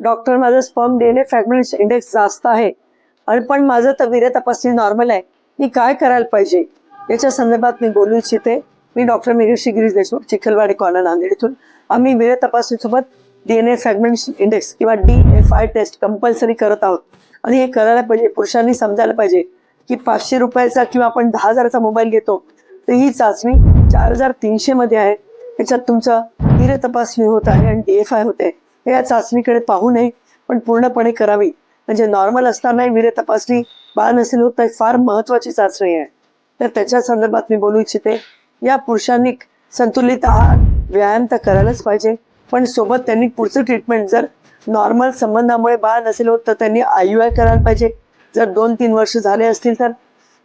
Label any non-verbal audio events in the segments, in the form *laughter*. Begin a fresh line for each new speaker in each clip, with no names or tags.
Doctor माझं sperm D N A fragments index जास्त आहे. आणि पण माझं तर वीर्य तपासणी नॉर्मल आहे. मी काय करायला पाहिजे? याच्या संदर्भात मी बोलू इच्छिते मी डॉक्टर मेघश्री गिरीश देशमुख चिखलवाडी कॉलर नांदेड इथून आम्ही वीर्य तपासणीसोबत डी एन ए इंडेक्स किंवा D F I test compulsory करत आहोत. आणि हे करायला पाहिजे पुरुषांनी समजायला पाहिजे की पाचशे रुपयाचा किंवा आपण दहा हजाराचा मोबाईल घेतो तर ही चाचणी चार हजार तीनशेमध्ये आहे. त्याच्यात तुमचं वीर्य तपासणी होत आहे आणि डी एफ आय होते. आहे या चाचणीकडे पाहू नये पण पूर्णपणे करावी. म्हणजे नॉर्मल असतानाही वीर्य तपासणी बाळ नसेल होत नाही फार महत्त्वाची चाचणी आहे. तर त्याच्या संदर्भात मी बोलू इच्छिते या पुरुषांनी संतुलित आहार व्यायाम तर करायलाच पाहिजे पण सोबत त्यांनी पुढचं ट्रीटमेंट जर नॉर्मल संबंधामुळे बाळ नसेल होत तर त्यांनी आय यू आय करायला पाहिजे. जर दोन तीन वर्ष झाले असतील तर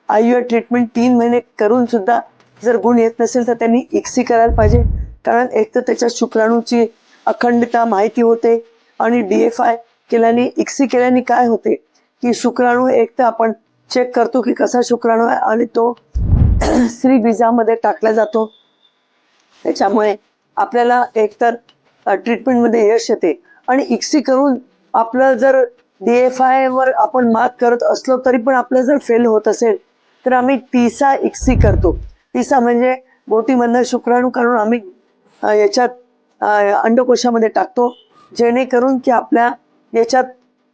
आय यू आय ट्रीटमेंट तीन महिने करून सुद्धा जर गुण येत नसेल तर त्यांनी इक्सी करायला पाहिजे. कारण एक तर त्याच्या शुक्राणूची अखंडता माहिती होते आणि डी एफ आय केल्याने इक्सी केल्याने काय होते? की शुक्राणू एक तर आपण चेक करतो की कसा शुक्राणू आहे आणि तो *clears throat* स्त्री बीजामध्ये टाकला जातो. त्याच्यामुळे आपल्याला एकतर ट्रीटमेंटमध्ये यश येते. आणि इक्सी करून आपलं जर डी एफ आयवर आपण मात करत असलो तरी पण आपलं जर फेल होत असेल तर आम्ही तिसा इक्सी करतो. तिसा म्हणजे बोटीमधनं शुक्राणू काढून आम्ही याच्यात अंडकोशामध्ये टाकतो जेणेकरून की आपल्या याच्यात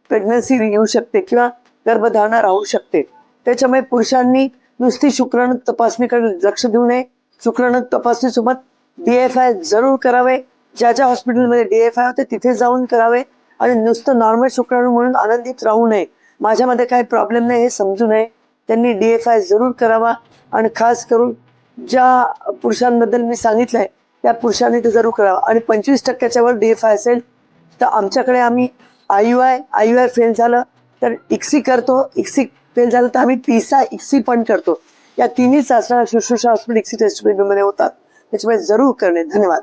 प्रेग्नन्सी येऊ शकते किंवा गर्भधारणा राहू शकते. त्याच्यामुळे पुरुषांनी नुसती शुक्राणू तपासणीकडे लक्ष देऊ नये. शुक्राणू तपासणीसोबत डी एफ आय जरूर करावे. ज्या ज्या हॉस्पिटलमध्ये डी एफ आय होते तिथे जाऊन करावे. आणि नुसतं नॉर्मल शुक्राणू म्हणून आनंदित राहू नये. माझ्यामध्ये काही प्रॉब्लेम नाही हे समजू नये. त्यांनी डी एफ आय जरूर करावा. आणि खास करून ज्या पुरुषांबद्दल मी सांगितलंय त्या पुरुषांनी ते जरूर करावं. आणि पंचवीस टक्क्याच्या वर डी एफ आय असेल तर आमच्याकडे आम्ही I U I I U I fail झालं तर इक्सी करतो. इक्सी फेल झालं तर आम्ही तिसा इक्सी पण करतो. या तिन्ही चाचण्या शुश्रूषा हॉस्पिटल इक्सी टेस्टमध्ये होतात. त्याच्यामुळे जरूर करणे. धन्यवाद.